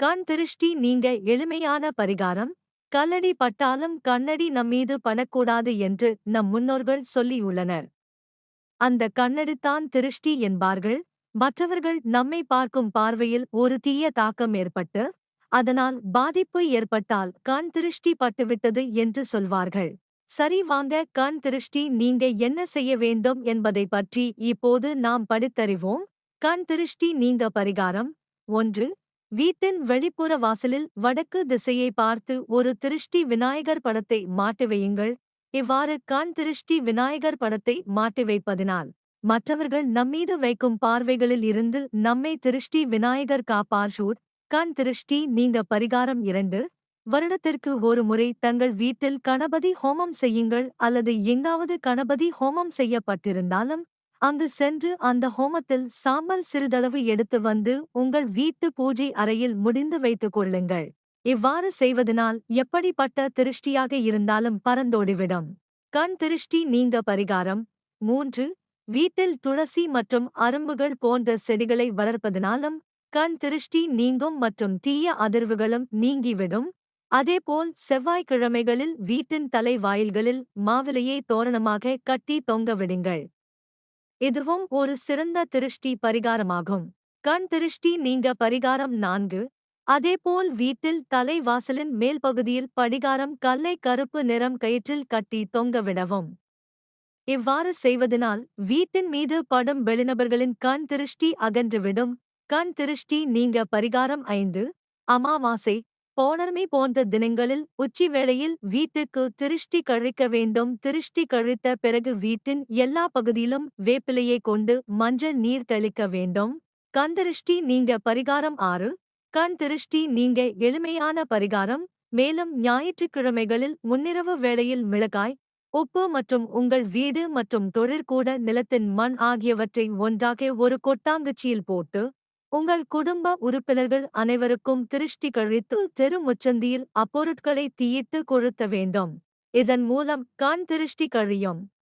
கண் திருஷ்டி நீங்க எளிமையான பரிகாரம். கல்லடி பட்டாலும் கண்ணடி நம்மீது படக்கூடாது என்று நம் முன்னோர்கள் சொல்லியுள்ளனர் அந்த கண்ணடித்தான் திருஷ்டி என்பார்கள். மற்றவர்கள் நம்மை பார்க்கும் பார்வையில் ஒரு தீய தாக்கம் ஏற்பட்டு அதனால் பாதிப்பு ஏற்பட்டால் கண் திருஷ்டி பட்டுவிட்டது என்று சொல்வார்கள். சரி வாங்க கண் திருஷ்டி நீங்க என்ன செய்ய வேண்டும் என்பதை பற்றி இப்போது நாம் படித்தறிவோம். கண் திருஷ்டி நீங்க பரிகாரம். ஒன்று வீட்டின் வெளிப்புற வாசலில் வடக்கு திசையை பார்த்து ஒரு திருஷ்டி விநாயகர் படத்தை மாட்டி வையுங்கள். இவ்வாறு கண் திருஷ்டி விநாயகர் படத்தை மாட்டி வைப்பதினால் மற்றவர்கள் நம்மீது வைக்கும் பார்வைகளில் இருந்து நம்மை திருஷ்டி விநாயகர் காப்பார் கண் திருஷ்டி நீங்க பரிகாரம் இரண்டு. வருடத்திற்கு ஒரு முறை தங்கள் வீட்டில் கணபதி ஹோமம் செய்யுங்கள். அல்லது எங்காவது கணபதி ஹோமம் செய்யப்பட்டிருந்தாலும் அங்கு சென்று அந்த ஹோமத்தில் சாம்பல் சிறிதளவு எடுத்து வந்து உங்கள் வீட்டு பூஜை அறையில் முடிந்து வைத்துக் கொள்ளுங்கள். இவ்வாறு செய்வதனால் எப்படிப்பட்ட திருஷ்டியாக இருந்தாலும் பறந்தோடிவிடும். கண் திருஷ்டி நீங்க பரிகாரம். மூன்று வீட்டில் துளசி மற்றும் அரும்புகள் போன்ற செடிகளை வளர்ப்பதனாலும் கண் திருஷ்டி நீங்கும் மற்றும் தீய அதிர்வுகளும் நீங்கிவிடும். அதேபோல் செவ்வாய்க்கிழமைகளில் வீட்டின் தலைவாயில்களில் மாவிலையை தோரணமாக கட்டி தொங்க விடுங்கள். இதுவும் ஒரு சிறந்த திருஷ்டி பரிகாரமாகும். கண் திருஷ்டி நீங்க பரிகாரம் நான்கு. அதேபோல் வீட்டில் தலைவாசலின் மேல் பகுதியில் படிகாரம் கல்லை கருப்பு நிறம் கயிற்றில் கட்டி தொங்கவிடவும் இவ்வாறு செய்வதனால் வீட்டின் மீது படும் வெளிநபர்களின் கண் திருஷ்டி அகன்றுவிடும் கண் திருஷ்டி நீங்க பரிகாரம் ஐந்து அமாவாசை பௌர்ணமி போன்ற தினங்களில் உச்சி வேளையில் வீட்டிற்கு திருஷ்டி கழிக்க வேண்டும். திருஷ்டி கழித்த பிறகு வீட்டின் எல்லா பகுதியிலும் வேப்பிலையை கொண்டு மஞ்சள் நீர் தெளிக்க வேண்டும். கண் திருஷ்டி நீங்க பரிகாரம் ஆறு. கண் திருஷ்டி நீங்க எளிமையான பரிகாரம். மேலும் ஞாயிற்றுக்கிழமைகளில் முன்னிரவு வேளையில் மிளகாய் உப்பு மற்றும் உங்கள் வீடு மற்றும் தொழிற்கூட நிலத்தின் மண் ஆகியவற்றை ஒன்றாக ஒரு கொட்டாங்குச்சியில் போட்டு உங்கள் குடும்ப உறுப்பினர்கள் அனைவருக்கும் திருஷ்டி கழித்து தெரு முச்சந்தியில் அப்பொருட்களை தீயிட்டு கொளுத்த வேண்டும். இதன் மூலம் கண் திருஷ்டி கழியும்.